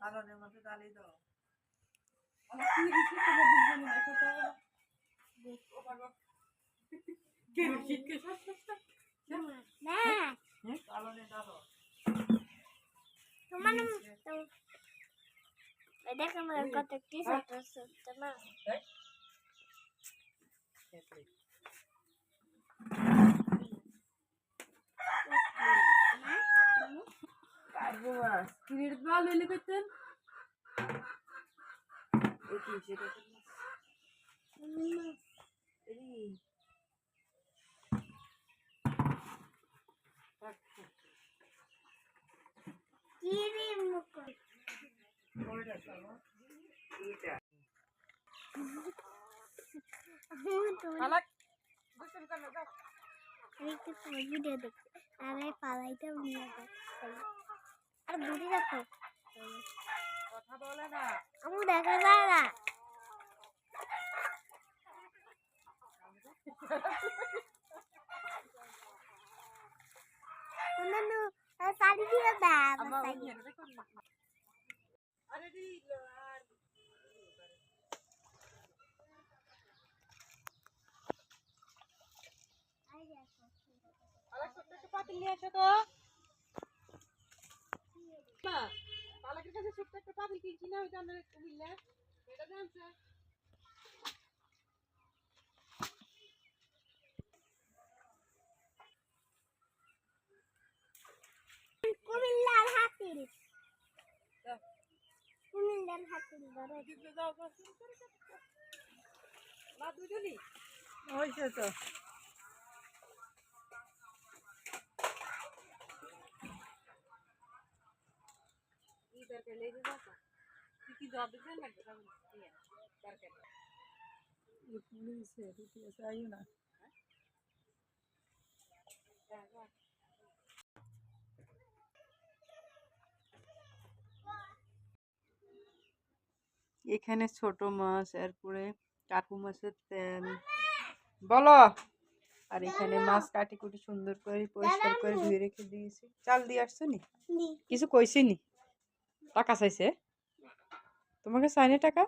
সালনের মধ্যে ডালি দাও তোমার দেখো কত কি তোমার কাটবো মাছ কিনের বাল হইলে করতেন এই তিনশো টাকা এই কি রে মুখ বুড়ি দেখো কথা বলে না। আমি দেখা যায় না। দিয়ে দেয় আরে আরেকটা পাতিল নিয়ে এসো তো। মা পালাকের কাছে ছোট্ট একটা পাতিল কিনছি না ওইটা আমরা কুমিল্লা এটা জানছে কুমিল্লার হাতিল। কুমিল্লার হাতিল ধরে দিতে দাও না দুজনই হয়েছে তো। এখানে ছোট মাছ এরপরে কাকু মাছের তেল। বলো। আর এখানে মাছ কাটি কুটি সুন্দর করে পরিষ্কার করে ধুয়ে রেখে দিয়েছি। চাল দিয়ে আসছো নি। কিছু কইছি নি? টাকা চাইছে? তোমাকে চাইনি টাকা?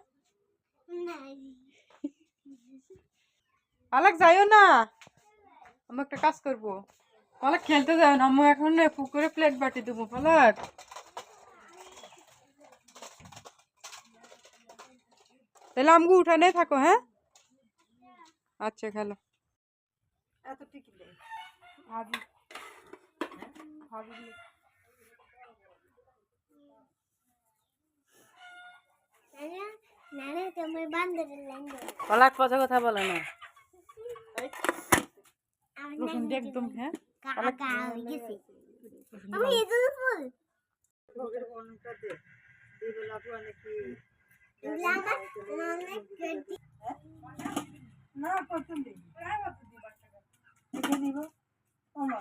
পালাক যাইও না। আমি একটা কাজ করব। পালাক খেলতে যাও না। আমি এখন না পুকুরে প্লেট বাটি দেবো পালাক। তাহলে আমগো উঠানে থাকো হ্যাঁ? আচ্ছা খেলো। এত নেই ভাবি। ভাবি পলাক পথে কথা বলে না। রসুন দিয়ে না। পছন্দ প্রায় ও মা